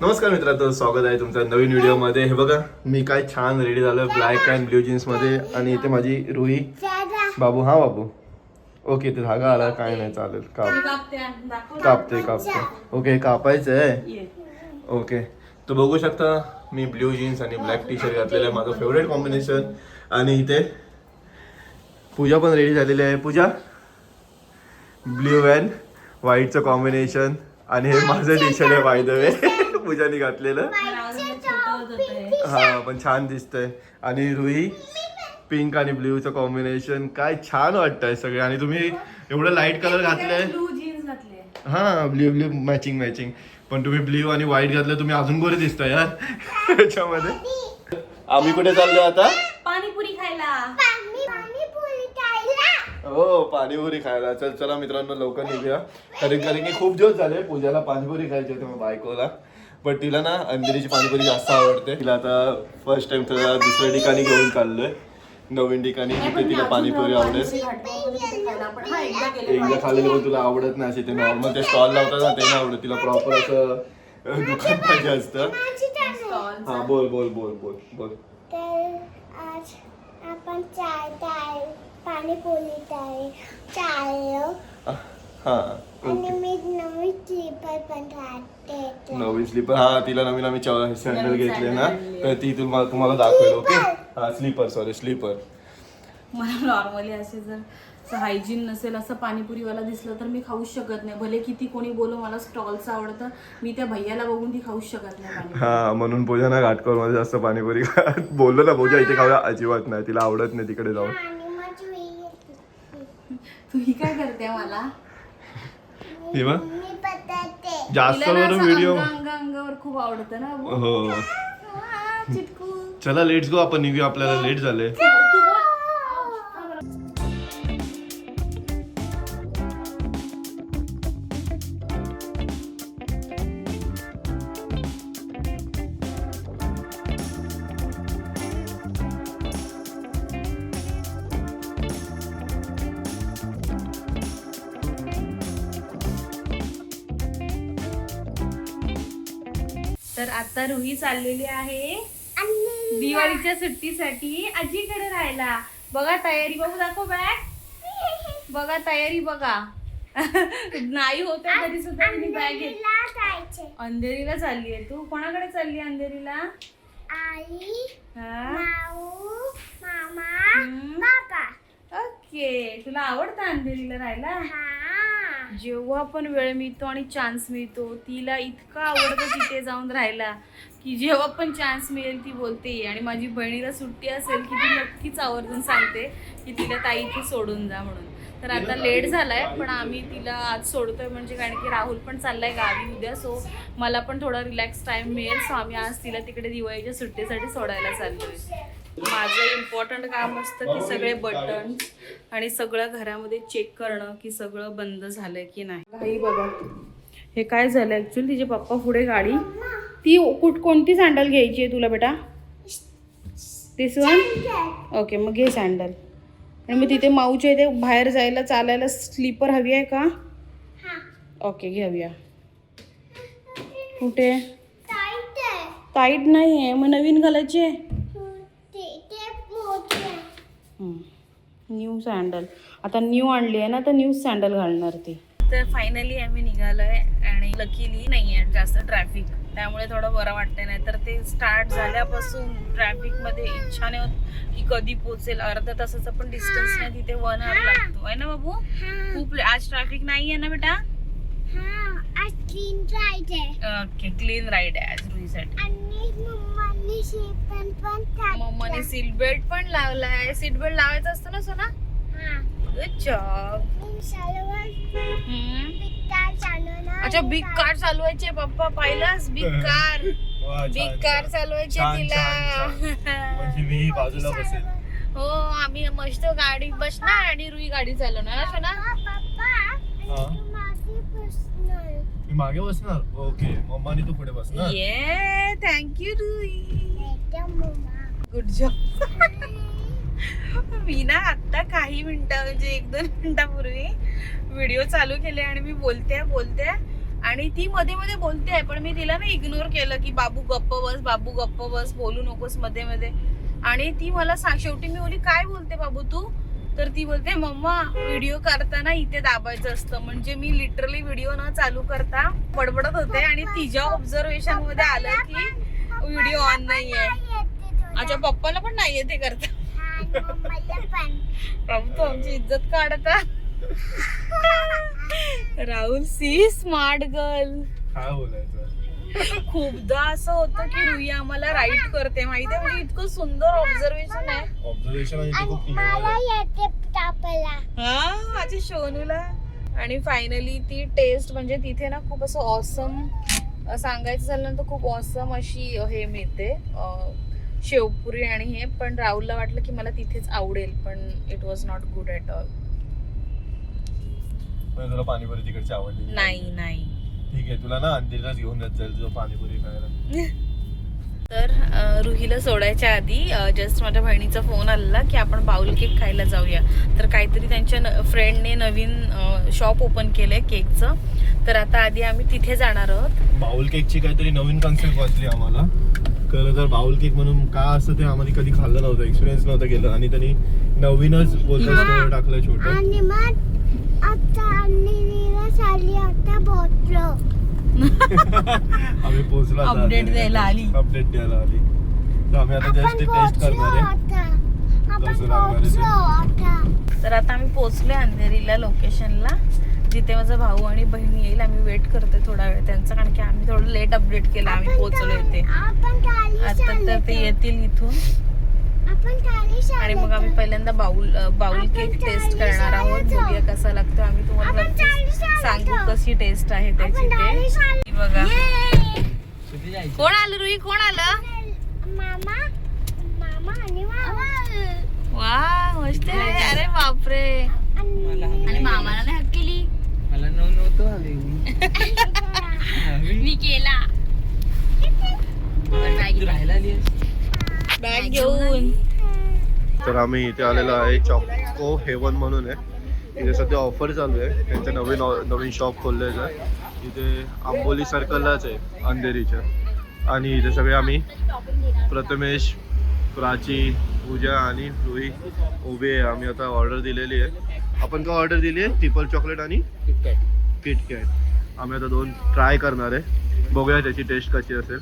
नमस्कार मित्रांनो स्वागत आहे तुमच्या नवीन व्हिडिओमध्ये. हे बघा मी काय छान रेडी झालं ब्लॅक अँड ब्ल्यू जीन्समध्ये. आणि इथे माझी रुई. बाबू हा बाबू. ओके ते धागा आला काय नाही चालेल काप. कापते कापते. ओके कापायचं आहे ओके तो बघू शकता मी ब्ल्यू जीन्स आणि ब्लॅक टी शर्ट घातलेलं आहे माझं फेवरेट कॉम्बिनेशन आणि इथे पूजा पण रेडी झालेली आहे. पूजा ब्ल्यू अँड व्हाईटचं कॉम्बिनेशन आणि हे माझं टी शर्ट आहे बाय द वे पूजाने घातलेलं. हा पण छान दिसतंय. आणि रुही पिंक आणि ब्ल्यूचं कॉम्बिनेशन काय छान वाटतंय सगळे. आणि तुम्ही एवढं लाइट कलर घातलंय. ब्लू जीन्स घातले. हा ब्ल्यू ब्ल्यू मॅचिंग मॅचिंग पण तुम्ही ब्ल्यू आणि व्हाईट घातलं तुम्ही अजून गोरे दिसताय यार. याच्यामध्ये आम्ही कुठे चाललो आता? पाणीपुरी खायला. हो पाणीपुरी खायला. चल चला मित्रांनो लवकर निघूया. कारण कारण की खूप दिवस झाले पूजाला पाणीपुरी खायची होती मग बायकोला. पण तिला ना अंधेरीची पाणीपुरी जास्त आवडते. तिला आता फर्स्ट टाइम तिला दुसऱ्या ठिकाणी घेऊन चाललोय. नवीन ठिकाणी तिथे तिला पाणीपुरी आवडेल. हा एकदा खाल्लेलं पण तुला आवडत नाही असे ते नॉर्मल ते स्टॉल लावतात ना ते नाही आवडत. तिला प्रॉपर असं दुकान पाहिजे असतं. हा बोल बोल बोल बोल बोल. तर आज आपण चालत आहे पाणीपुरीत आहे चाललो हा. आणि ओके मी नवी स्लीपर पण राहते नवीन स्लीपर हा तिला नवीन आम्ही सँडल घेतले ना. तर ती तुम्हाला तुम्हाला दाखवेल ओके? हा स्लीपर सॉरी स्लीपर मला नॉर्मली असे जर हायजीन नसेल असं पाणीपुरीवाला दिसलं तर मी खाऊच शकत नाही. भले किती कोणी बोलो मला स्टॉलचं आवडतं. मी त्या भैयाला बघून ती खाऊच शकत नाही हा म्हणून पूजा ना घाटकोरमध्ये जास्त पाणीपुरी खात. बोललो ना पूजा इथे खाऊया अजिबात नाही तिला आवडत नाही तिकडे जाऊन. आणि तू ही काय करते मला? हे बघ मी बताते जास्त करून व्हिडिओ अंग अंग अंगावर खूप आवडतं ना. हो. चिटकू. चला लेट्स गो आपण निघूया आपल्याला लेट झाले तर आता रुही चाललेली आहे दिवाळीच्या सुट्टीसाठी आजीकडे राहायला. बघा तयारी बघू दाखव बॅग बघा तयारी बघा. नाही होते तरी सुद्धा तिने बॅग घेत तिला जायचे. अंधेरीला चालली आहे तू? कोणाकडे चालली अंधेरीला? आई मामा ओके. तुला आवडतं अंधेरीला राहायला? हा. जेव्हा पण वेळ मिळतो आणि चान्स मिळतो तिला इतकं आवडतं तिथे जाऊन राहायला की जेव्हा पण चान्स मिळेल ती बोलते. आणि माझी बहिणीला सुट्टी असेल की ती नक्कीच आवर्जून सांगते की तिला ताई इथे सोडून जा म्हणून. तर आता लेट झालाय पण आम्ही तिला आज सोडतोय म्हणजे कारण की राहुल पण चाललाय गावी उद्या सो मला पण थोडा रिलॅक्स टाइम मिळेल. सो आम्ही आज तिला तिकडे दिवाळीच्या सुट्टीसाठी सोडायला चाललोय. माझं इम्पॉर्टंट काम असतं की सगळे बटन आणि सगळं घरामध्ये चेक करणं की सगळं बंद झालंय की नाही. काही बघा. हे काय झालं? ऍक्च्युली तिचे पप्पा पुढे गाडी ती कुठ कोणती सँडल घ्यायची आहे तुला बेटा? दिस वन ओके मग घे सँडल आणि मग तिथे माऊच्या इथे बाहेर जायला चालायला स्लीपर हवी आहे का? ओके घेऊया. कुठे? टाईट नाही आहे मग नवीन घालायची आहे? न्यू सँडल आता न्यू आणली आहे ना तर न्यू सँडल घालणार ती. तर फायनली आम्ही निघालोय आणि लकीली नाही आहे जास्त ट्रॅफिक त्यामुळे थोडं बरं वाटतंय नाही तर ते स्टार्ट झाल्यापासून ट्रॅफिकमध्ये इच्छा नाही होत की कधी पोचेल अर्धा तासाचा पण डिस्टन्स नाही तिथे वन आवर लागतो. आहे ना बाबू? हा. खूप आज ट्रॅफिक नाही आहे ना बेटा? हा आज क्लीन राईट आहे. ओके क्लीन राईड आहे आज रुईसाठी मम्मानी टाकलं. सीट बेल्ट पण लावलाय. सीट बेल्ट लावायचा असतो ना सोना? हा. गुड जॉब अच्छा बिग कार चालवायचे पप्पा. पाहिलास बिग कार बिग कार चालवायचे तिला. म्हणजे मी बाजूला बसेल हो आम्ही मस्त गाडी बसणार आणि रुई गाडी चालवणार असं ना पप्पा हा. आणि तू मागे बसणार मी मागे बसणार. ओके मम्मानी तू पुढे बसणार. ये थँक्यू रुई. गुड जॉब मी ना आत्ता काही मिनिटं म्हणजे एक दोन मिनिटापूर्वी व्हिडिओ चालू केले आणि मी बोलते बोलते आणि ती मध्ये मध्ये बोलते आहे पण मी तिला ना इग्नोर केलं की बाबू गप्प बस बाबू गप्प बस बोलू नकोस मध्ये मध्ये. आणि ती मला सांग शेवटी मी बोली काय बोलते बाबू तू? तर ती बोलते मम्मा व्हिडिओ करताना इथे दाबायचं असतं. म्हणजे मी लिटरली व्हिडिओ न चालू करता बडबडत होते आणि तिच्या ऑब्झर्वेशनमध्ये आलं की व्हिडिओ ऑन नाही आहे अच्छा पप्पाला पण नाहीये ते करता. राहुल तू आमची इज्जत काढता. Rahul see smart girl. काय बोलायचं? खूपदा असं होतं की रुई आम्हाला राईट करते माहितीये? म्हणजे इतकं सुंदर ऑब्झर्वेशन आहे. ऑब्झर्वेशन आणि ते खूप मला येते तापला हा माझी शोनूला. आणि फायनली ती टेस्ट म्हणजे तिथे ना खूप असं ऑसम सांगायचं झालं तर खूप ऑसम अशी हे मिळते. अं, शेवपुरी आणि हे पण राहुलला वाटलं की मला तिथेच आवडेल पण it was not good at all म्हणजे तुला पाणीपुरी तिकडची आवडली. नाही नाही. ठीक आहे तुला ना अंधेरीलाच घेऊन जात जाईल तुझं पाणीपुरी खायला. तर अं, रुहीला सोडायच्या आधी जस्ट माझ्या बहिणीचा फोन आलेला की आपण बाउल केक खायला जाऊया. तर काहीतरी त्यांच्या फ्रेंडने नवीन शॉप ओपन केलंय केकचं. तर आता आधी आम्ही तिथे जाणार आहोत. बाउल केकची काहीतरी नवीन कॉन्सेप्ट वाचली आम्हाला. खरं तर बाउल केक म्हणून का असतं ते आम्हाला कधी खाल्लं नव्हतं एक्सपिरियन्स नव्हतं केलं. आणि त्यांनी नवीनच बोलतो टाकलं छोटं. आणि मग आता आम्ही पोहोचलो आता Update. द्यायला आली. Update द्यायला आली. तर आम्ही आता जस्ट टेस्ट पोचलो करणार आहे. लागणार तर आता आम्ही पोहोचलोय अंधेरीला लोकेशनला जिथे माझा भाऊ आणि बहीण येईल आम्ही वेट करतोय थोडा वेळ त्यांचा कारण की आम्ही थोडं लेट अपडेट केलं आम्ही पोहोचलो इथे. आता तर ते येतील इथून. आणि मग आम्ही पहिल्यांदा बाउल बाउल केक टेस्ट करणार आहोत. बघूया कसा लागतो. आम्ही तुम्हाला. सांगू कशी टेस्ट आहे त्याची ते बघा. ये. कोण आलं रुई? कोण आलं? मामा मामा आणि मामा. वा मस्त आहे. अरे बापरे. आणि मामाला नाही हाक केली. मला नऊ नव्हतं हवी मी केला तू राहायला आली बॅग घेऊन तर आम्ही इथे आलेलो आहे चॉको हेवन म्हणून आहे. इथे सध्या ऑफर चालू आहे. त्यांचं नवीन नवीन शॉप खोललं आहे इथे आंबोली सर्कललाच आहे अंधेरीच्या. आणि इथे सगळे आम्ही प्रथमेश प्राची पूजा आणि रुही उभे आहे. आम्ही आता ऑर्डर दिलेली आहे. आपण काय ऑर्डर दिली आहे? ट्रिपल चॉकलेट आणि किटकॅट आम्ही आता दोन ट्राय करणार आहे. बघूया त्याची टेस्ट कशी असेल.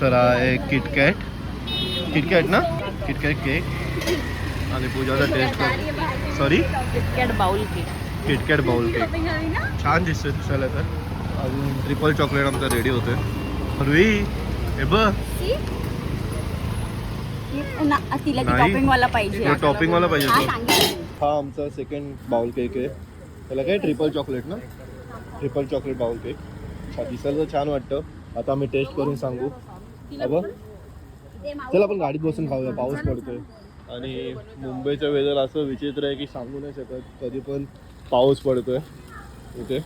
तर हा आहे किटकॅट किटकॅट ना? किटकॅट केक आणि पूजाचा taste sorry KitKat bowl cake KitKat bowl cake छान दिसतोय दिसायला तर. अजून ट्रिपल चॉकलेट आमचा रेडी होतोय. रुई हे बघ. वाला पाहिजे. टॉपिंग वाला पाहिजे हा हा आमचा सेकंड बाउल केक आहे. त्याला काय ट्रिपल चॉकलेट ना? ट्रिपल चॉकलेट बाउल केक हा दिसायला तर छान वाटतं. आता आम्ही टेस्ट करून सांगू. अबं चल आपण गाडीत बसून खाऊया पाऊस पडतोय. आणि मुंबईचं वेदर असं विचित्र आहे की सांगू नाही शकत कधी पण पाऊस पडतोय. इथे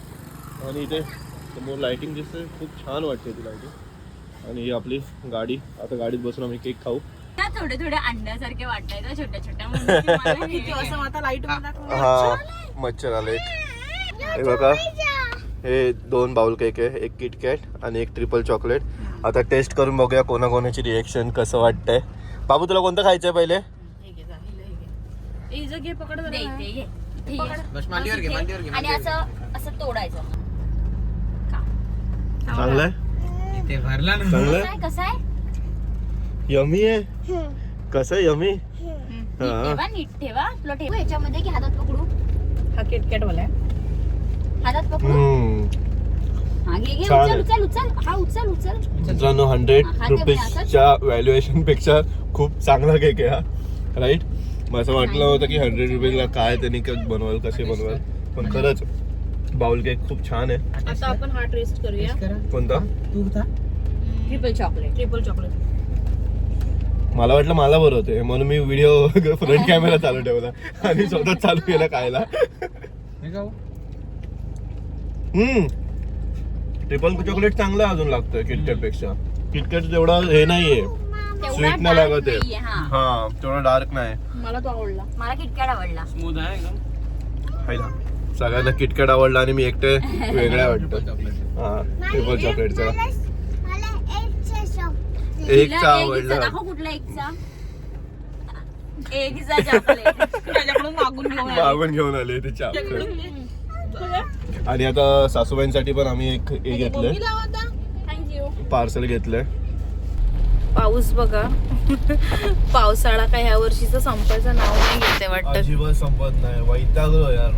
आणि इथे समोर लाइटिंग दिसते खूप छान वाटते ती लाइटिंग आणि ही आपली गाडी आता गाडीत बसून आम्ही केक खाऊ. थोडे थोडे अंड्यासारखे वाटताय ना छोट्या छोट्या म्हणून मला किती किती असं आता लाइट हा मच्छर आले हे बघा हे दोन बाउल केक आहे एक किटकॅट आणि एक ट्रिपल चॉकलेट आता टेस्ट करून बघूया कोणाकोणाची रिएक्शन कसं वाटतंय. बाबू तुला कोणतं खायचंय पहिले? आणि असं असं तोडायचं. चांगलंय चांगलंय कसं आहे कसं आहे? यमी आहे? कसं यमी? नीट हा. ठेवा नीट ठेवा. तुला ठेवू. ह्याच्यामध्ये की हातात पकडू. हा किटकॅट वाला आहे. हातात पकडू. छान आहे. उचल उचल. हा उचल उचल. मित्रांनो हंड्रेड रुपीजच्या व्हॅल्युएशनपेक्षा खूप चांगला केक आहे हा. राईट मग असं वाटलं नव्हतं की हंड्रेड रुपीजला काय त्यांनी केक बनवाल कसे बनवाल. पण खरंच बाउल केक खूप छान आहे. आता आपण हा टेस्ट करूया. कोणता? तू था ट्रिपल चॉकलेट ट्रिपल चॉकलेट मला वाटलं मला बरं होते म्हणून मी व्हिडिओ फ्रंट कॅमेरा चालू ठेवला. आणि स्वतः चालू केला खायला. हे हो? हम्म. ट्रिपल चॉकलेट चांगलं अजून लागतं किटकॅटपेक्षा किटकॅट तेवढं हे नाहीये. तेवढा स्वीट नाही लागत आहे. हा. हा तेवढं डार्क नाही. मला तो आवडला. मला किटकॅट आवडला. स्मूथ आहे एकदम. सगळ्यांना किटकॅट आवडला आणि मी एकटे वेगळ्या वाटतं चॉकलेट हा ट्रिपल चॉकलेटचा चॉकलेट एकचा आवडला. कुठला एकचा. एकचा चॉकलेट त्याच्याकडून मागून घेऊन आले. मागून घेऊन आले ते आणि आता सासूबाईंसाठी पण आम्ही एक हे घेतलंय. थँक्यू पार्सल घेतलंय. पाऊस बघा. पावसाळा काय ह्या वर्षीचं संपायचं नाव नाही घेते वाटतं. अजिबात संपत नाही. वैतागलो यार.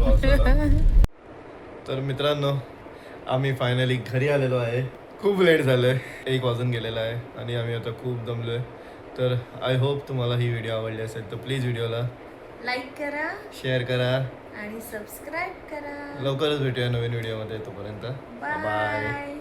तर मित्रांनो आम्ही फायनली घरी आलेलो आहे. खूप लेट झालंय. एक वाजून गेलेला आहे आणि आम्ही आता खूप दमलोय. तर आय होप तुम्हाला ही व्हिडिओ आवडली असेल तर प्लीज व्हिडिओला लाईक करा. शेअर करा. आणि सबस्क्राईब करा. लवकरच भेटूया नवीन व्हिडिओमध्ये तोपर्यंत. Bye bye